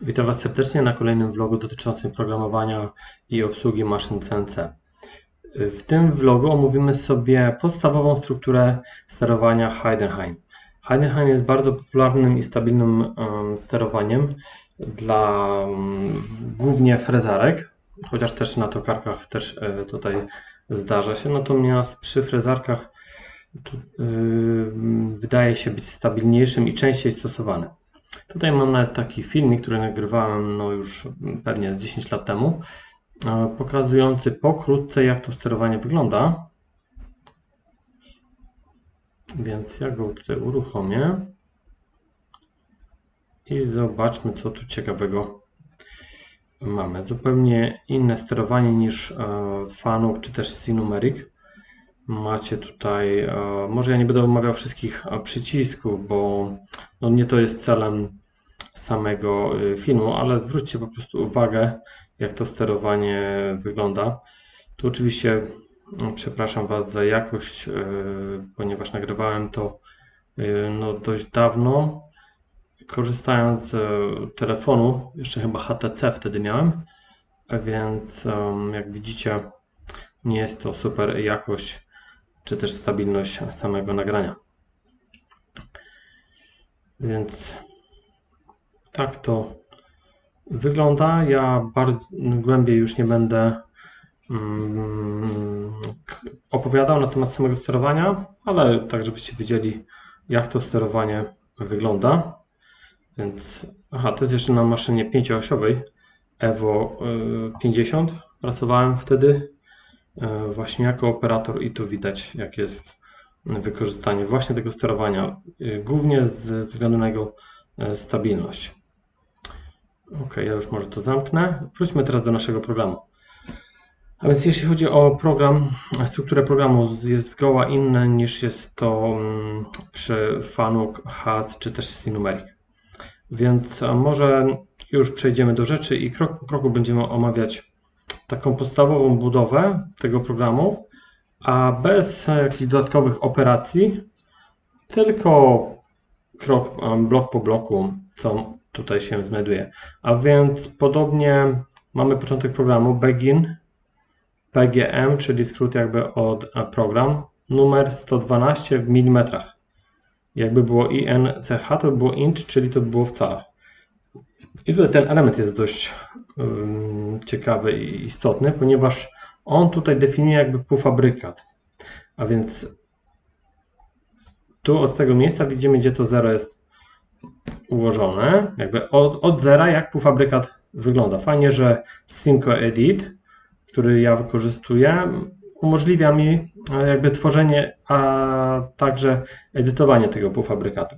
Witam Was serdecznie na kolejnym vlogu dotyczącym programowania i obsługi maszyn CNC. W tym vlogu omówimy sobie podstawową strukturę sterowania Heidenhain. Heidenhain jest bardzo popularnym i stabilnym sterowaniem dla głównie frezarek, chociaż też na tokarkach też e, tutaj zdarza się, natomiast przy frezarkach wydaje się być stabilniejszym i częściej stosowany. Tutaj mam nawet taki filmik, który nagrywałem no już pewnie z 10 lat temu, e, pokazujący pokrótce jak to sterowanie wygląda. Więc ja go tutaj uruchomię i zobaczmy co tu ciekawego mamy. Zupełnie inne sterowanie niż e, Fanuc czy też Sinumeric. Macie tutaj, e, może ja nie będę omawiał wszystkich przycisków, bo no nie to jest celem samego y, filmu, ale zwróćcie po prostu uwagę, jak to sterowanie wygląda. Tu oczywiście no, przepraszam Was za jakość, ponieważ nagrywałem to no, dość dawno, korzystając z telefonu, jeszcze chyba HTC wtedy miałem, więc jak widzicie nie jest to super jakość czy też stabilność samego nagrania. Więc tak to wygląda. Ja bardzo głębiej już nie będę mm, opowiadał na temat samego sterowania, ale tak, żebyście wiedzieli, jak to sterowanie wygląda. Więc, aha, to jest jeszcze na maszynie pięcioosiowej Evo 50. Y, Pracowałem wtedy właśnie jako operator i tu widać, jak jest wykorzystanie właśnie tego sterowania, y, głównie ze względu na jego stabilność. Ok, ja już może to zamknę. Wróćmy teraz do naszego programu. A więc jeśli chodzi o program, strukturę programu jest zgoła inna niż jest to mm, przy Fanuc, Has czy też Sinumeric. Więc może już przejdziemy do rzeczy i krok po kroku będziemy omawiać taką podstawową budowę tego programu, a bez jakichś dodatkowych operacji, tylko krok, blok po bloku, co tutaj się znajduje. A więc podobnie mamy początek programu begin PGM, czyli skrót jakby od program, numer 112 w milimetrach. Jakby było INCH, to by było inch, czyli to by było w calach. I tutaj ten element jest dość ciekawy i istotny, ponieważ on tutaj definiuje jakby półfabrykat. A więc tu od tego miejsca widzimy, gdzie to 0 jest ułożone, jakby od, od zera, jak półfabrykat wygląda. Fajnie, że Simco Edit, który ja wykorzystuję, umożliwia mi e, jakby tworzenie, a także edytowanie tego półfabrykatu.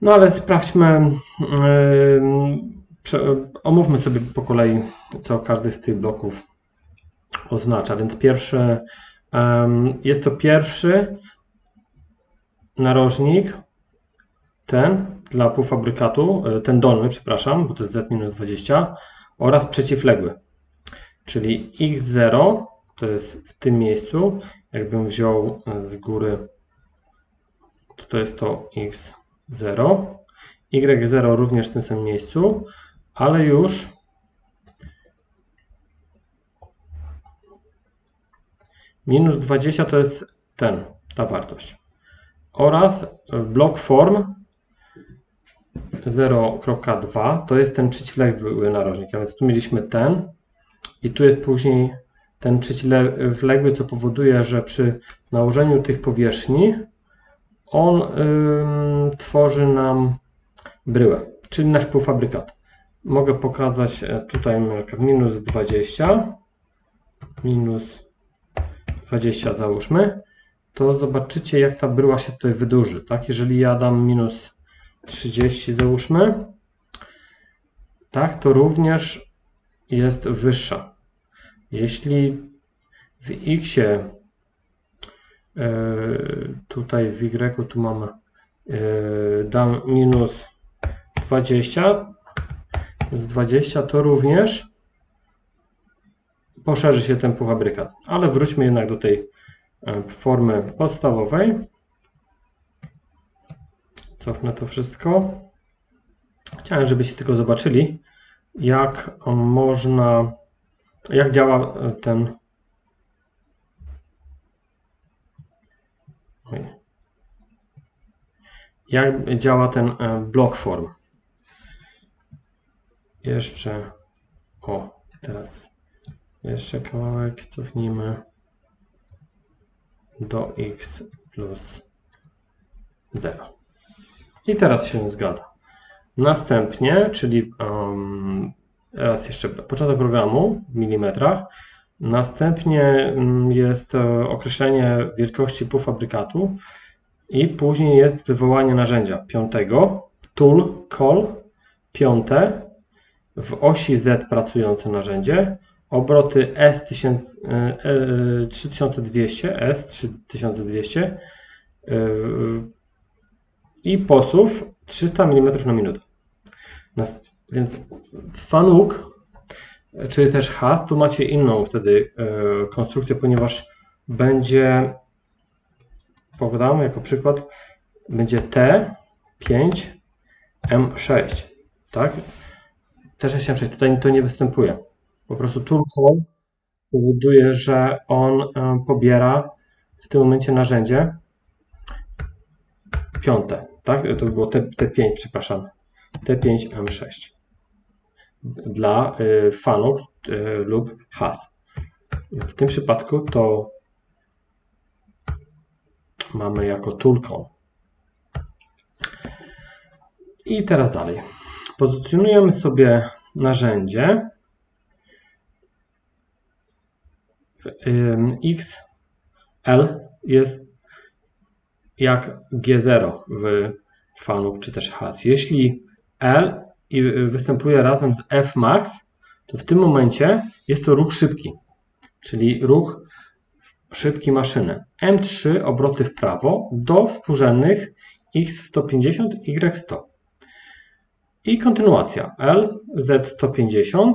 No ale sprawdźmy, omówmy sobie po kolei, co każdy z tych bloków oznacza. Więc pierwszy, jest to pierwszy narożnik, ten dla półfabrykatu, e, ten dolny, przepraszam, bo to jest Z-20 oraz przeciwległy. Czyli X0 to jest w tym miejscu, jakbym wziął e, z góry, to, to jest to X0, Y0 również w tym samym miejscu, ale już minus 20 to jest ten, ta wartość. Oraz blok form 0.2 to jest ten przeciwległy narożnik. A więc tu mieliśmy ten i tu jest później ten przeciwległy, co powoduje, że przy nałożeniu tych powierzchni on ym, tworzy nam bryłę, czyli nasz półfabrykat. Mogę pokazać e, tutaj minus 20, minus 20 załóżmy, to zobaczycie jak ta bryła się tutaj wydłuży. Tak? Jeżeli ja dam minus 30 załóżmy, tak, to również jest wyższa. Jeśli w x e, tutaj w y tu mamy e, dam minus 20 minus 20 to również poszerzy się ten półfabrykat. Ale wróćmy jednak do tej e, formy podstawowej. Cofnę to wszystko. Chciałem, żebyście tylko zobaczyli, jak można, jak działa ten jak działa ten e, block form. Jeszcze, o, teraz jeszcze kawałek cofnijmy do x plus 0. I teraz się zgadza. Następnie, czyli um, raz jeszcze początek programu w milimetrach. Następnie mm, jest e, określenie wielkości półfabrykatu i później jest wywołanie narzędzia piątego, tool call, piąte, w osi Z pracujące narzędzie, obroty S3200, S3200 i posuw 300 mm na minutę. Więc fanuk, czy też has, tu macie inną wtedy e, konstrukcję, ponieważ będzie, pogadamy jako przykład, będzie T5 M6, tak? Też M6, tutaj to nie występuje. Po prostu tool call powoduje, że on e, pobiera w tym momencie narzędzie piąte, tak? To było T5, przepraszam. T5M6 dla y, fanów y, lub has. W tym przypadku to mamy jako toolcon. I teraz dalej. Pozycjonujemy sobie narzędzie XL jest jak G0 w fanów czy też has. Jeśli L występuje razem z Fmax, to w tym momencie jest to ruch szybki, czyli ruch szybki maszyny. M3 obroty w prawo do współrzędnych X150, Y100. I kontynuacja L, Z150,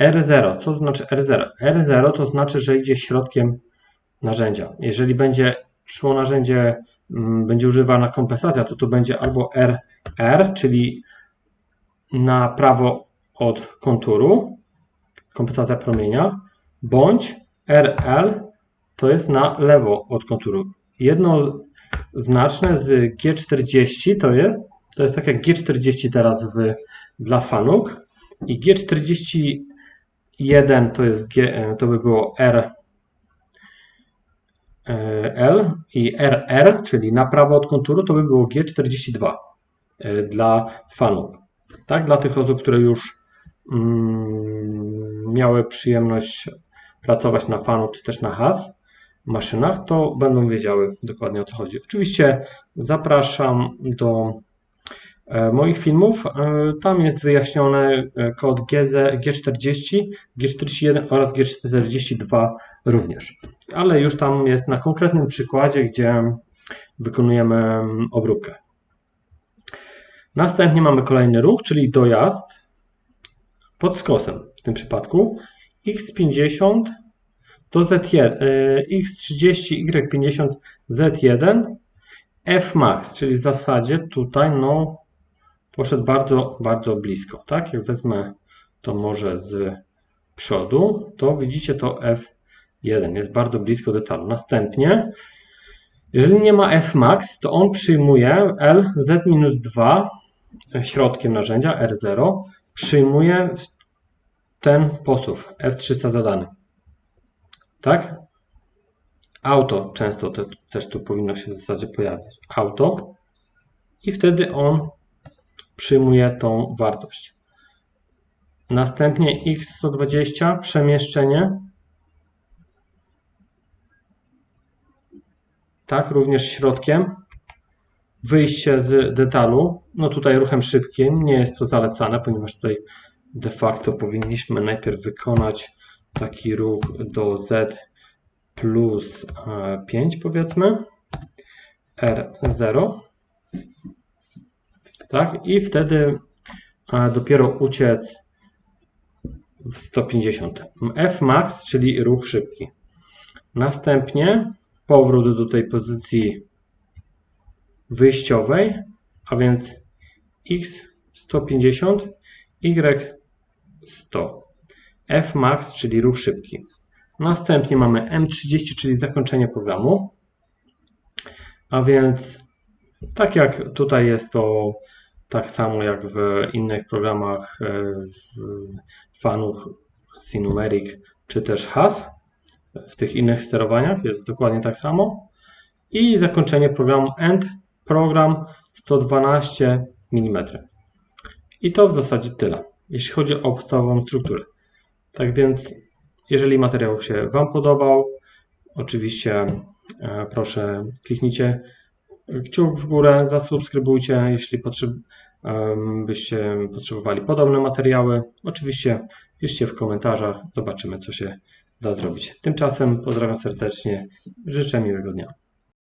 R0. Co to znaczy R0? R0 to znaczy, że idzie środkiem narzędzia. Jeżeli będzie szło narzędzie, mm, będzie używana kompensacja, to tu będzie albo RR, czyli na prawo od konturu, kompensacja promienia, bądź RL to jest na lewo od konturu. Jednoznaczne z G40 to jest, to jest tak jak G40 teraz w, dla fanuk i G41 to jest G, to by było R L i RR, czyli na prawo od konturu, to by było G42 e, dla fanów. Tak, dla tych osób, które już mm, miały przyjemność pracować na fanu czy też na has maszynach, to będą wiedziały dokładnie o co chodzi. Oczywiście zapraszam do e, moich filmów. E, tam jest wyjaśniony e, kod G40, G41 oraz G42 również. Ale już tam jest na konkretnym przykładzie, gdzie wykonujemy mm, obróbkę. Następnie mamy kolejny ruch, czyli dojazd pod skosem w tym przypadku x50 do z1, x30, y50, z1, fmax, czyli w zasadzie tutaj no poszedł bardzo, bardzo blisko. Tak? Jak wezmę to może z przodu, to widzicie to f1 jest bardzo blisko detalu. Następnie jeżeli nie ma fmax, to on przyjmuje lz-2 środkiem narzędzia R0 przyjmuje ten posuw F300 zadany. Tak? Auto często te, też tu powinno się w zasadzie pojawiać. Auto i wtedy on przyjmuje tą wartość. Następnie X120 przemieszczenie. Tak, również środkiem wyjście z detalu, no tutaj ruchem szybkim, nie jest to zalecane, ponieważ tutaj de facto powinniśmy najpierw wykonać taki ruch do Z plus 5 powiedzmy, R0, tak, i wtedy dopiero uciec w 150. F max, czyli ruch szybki. Następnie powrót do tej pozycji wyjściowej, a więc x 150, Y 100. F max, czyli ruch szybki. Następnie mamy M30, czyli zakończenie programu. A więc tak jak tutaj jest to tak samo jak w innych programach e, w Fanuch, Sinumeric czy też HAS. W tych innych sterowaniach jest dokładnie tak samo. I zakończenie programu END program 112 mm. I to w zasadzie tyle, jeśli chodzi o podstawową strukturę. Tak więc, jeżeli materiał się Wam podobał, oczywiście e, proszę kliknijcie kciuk w górę, zasubskrybujcie, jeśli potrzeb, byście potrzebowali podobne materiały. Oczywiście piszcie w komentarzach, zobaczymy co się da zrobić. Tymczasem pozdrawiam serdecznie, życzę miłego dnia.